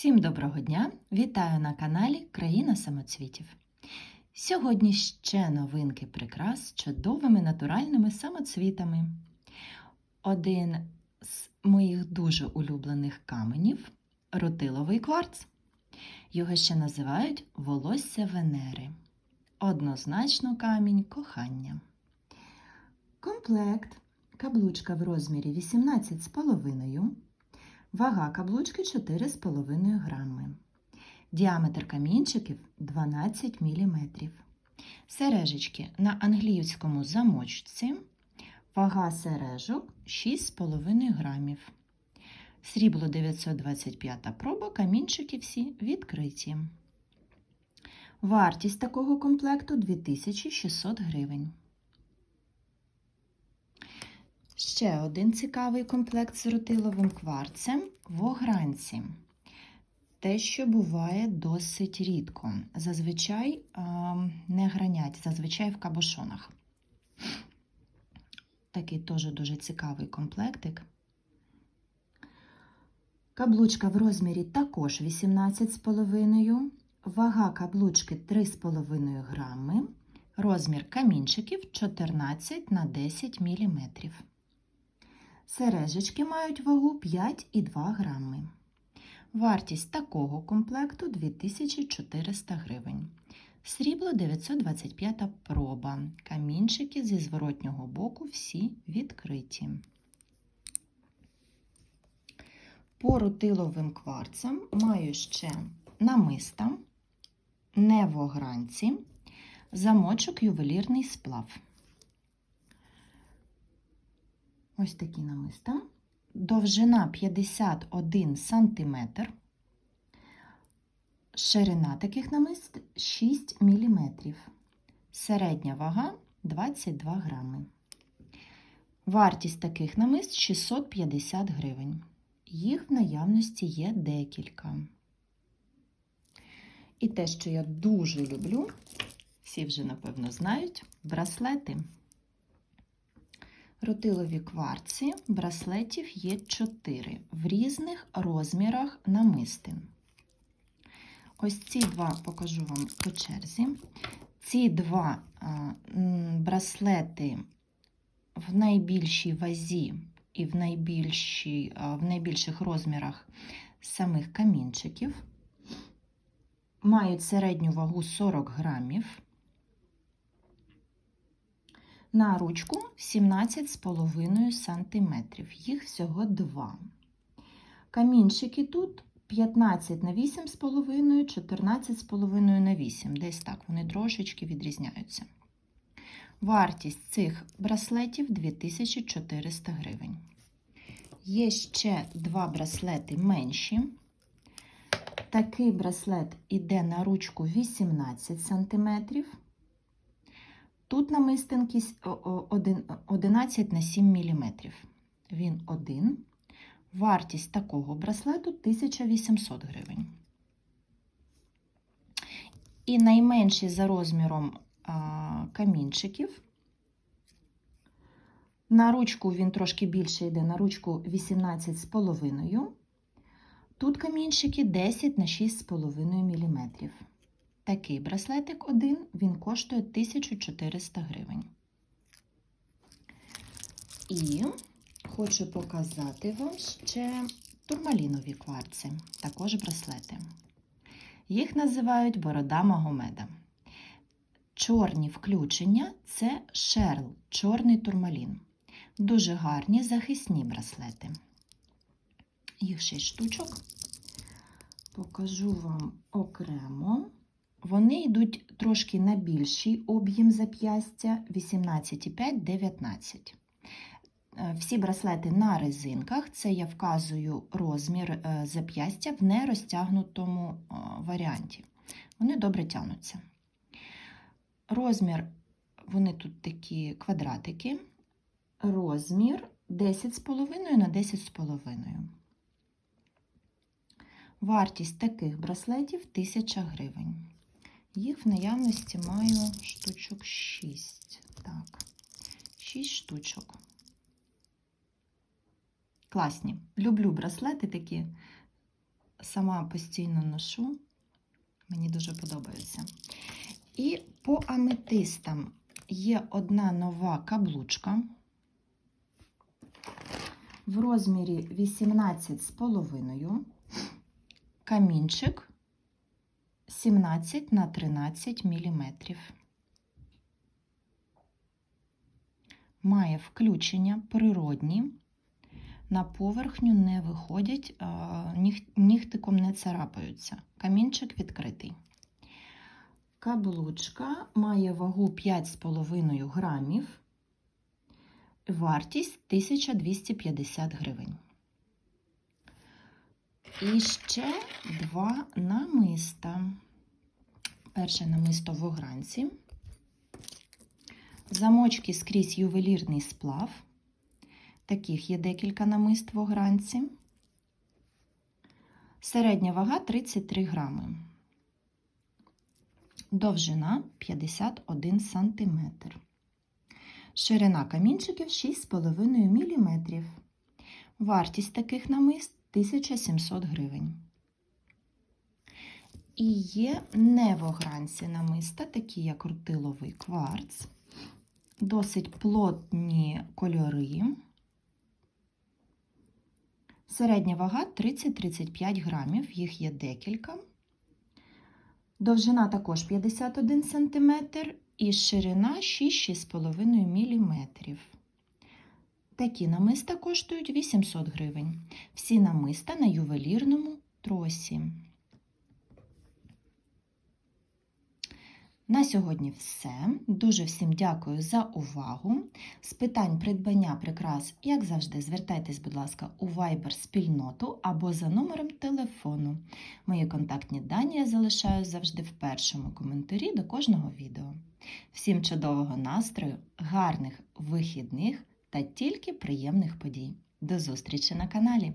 Всім доброго дня! Вітаю на каналі Країна самоцвітів. Сьогодні ще новинки прикрас з чудовими натуральними самоцвітами. Один з моїх дуже улюблених каменів рутиловий кварц. Його ще називають волосся Венери. Однозначно камінь кохання. Комплект каблучка в розмірі 18,5 Вага каблучки 4,5 грами. Діаметр камінчиків 12 мм. Сережечки на англійському замочці. Вага сережок 6,5 грамів. Срібло 925 проба, камінчики всі відкриті. Вартість такого комплекту 2600 гривень. Ще один цікавий комплект з рутиловим кварцем в огранці. Те, що буває досить рідко. Зазвичай не гранять, зазвичай в кабошонах. Такий теж дуже цікавий комплектик. Каблучка в розмірі також 18,5. Вага каблучки 3,5 грами. Розмір камінчиків 14 на 10 мм. Сережечки мають вагу 5,2 грами. Вартість такого комплекту 2400 гривень. Срібло 925 проба. Камінчики зі зворотнього боку всі відкриті. По рутиловим кварцам маю ще намиста, не в огранці, замочок ювелірний сплав. Ось такі намиста. Довжина 51 см. Ширина таких намист 6 мм. Середня вага 22 грами. Вартість таких намист 650 гривень. Їх в наявності є декілька. І те, що я дуже люблю, всі вже, напевно, знають, браслети. Рутилові кварці браслетів є 4 в різних розмірах намистин. Ось ці два покажу вам по черзі. Ці два браслети в найбільшій вазі і в, найбільшій, в найбільших розмірах самих камінчиків. Мають середню вагу 40 грамів. На ручку 17,5 см. Їх всього два. Камінчики тут 15 на 8,5, 14,5 на 8. Десь так вони трошечки відрізняються. Вартість цих браслетів 2400 гривень. Є ще два браслети менші. Такий браслет іде на ручку 18 см. Тут намистинки 11 на 7 мм. Він один. Вартість такого браслету 1800 гривень. І найменший за розміром камінчиків. На ручку він трошки більше йде, на ручку 18,5. Тут камінчики 10 на 6,5 мм. Такий браслетик один, він коштує 1400 гривень. І хочу показати вам ще турмалінові кварці, також браслети. Їх називають борода Магомеда. Чорні включення це шерл, чорний турмалін. Дуже гарні захисні браслети. Їх 6 штучок. Покажу вам окремо. Вони йдуть трошки на більший об'єм зап'ястя 18,5-19. Е, всі браслети на резинках, це я вказую розмір е, зап'ястя в нерозтягнутому е, варіанті. Вони добре тягнуться. Розмір, вони тут такі квадратики, розмір 10,5 на 10,5. Вартість таких браслетів 1000 гривень. Їх в наявності маю штучок 6. Так, 6 штучок. Класні. Люблю браслети такі сама постійно ношу. Мені дуже подобається. І по аметистам є одна нова каблучка в розмірі 18,5, камінчик 17 на 13 мм. Має включення природні, на поверхню не виходять, нігтиком не царапаються. Камінчик відкритий. Каблучка має вагу 5,5 грамів, вартість 1250 гривень. І ще два намиста. Перше намисто в огранці. Замочки скрізь ювелірний сплав. Таких є декілька намист в огранці. Середня вага 33 грами. Довжина 51 см. Ширина камінчиків 6,5 мм. Вартість таких намист 1700 гривень. І є не в огранці намиста, такі як рутиловий кварц. Досить плотні кольори. Середня вага 30-35 грамів, їх є декілька. Довжина також 51 см і ширина 6-6,5 мм. Такі намиста коштують 800 гривень. Всі намиста на ювелірному тросі. На сьогодні все. Дуже всім дякую за увагу. З питань придбання прикрас, як завжди, звертайтесь, будь ласка, у Viber спільноту або за номером телефону. Мої контактні дані я залишаю завжди в першому коментарі до кожного відео. Всім чудового настрою, гарних вихідних та тільки приємних подій. До зустрічі на каналі!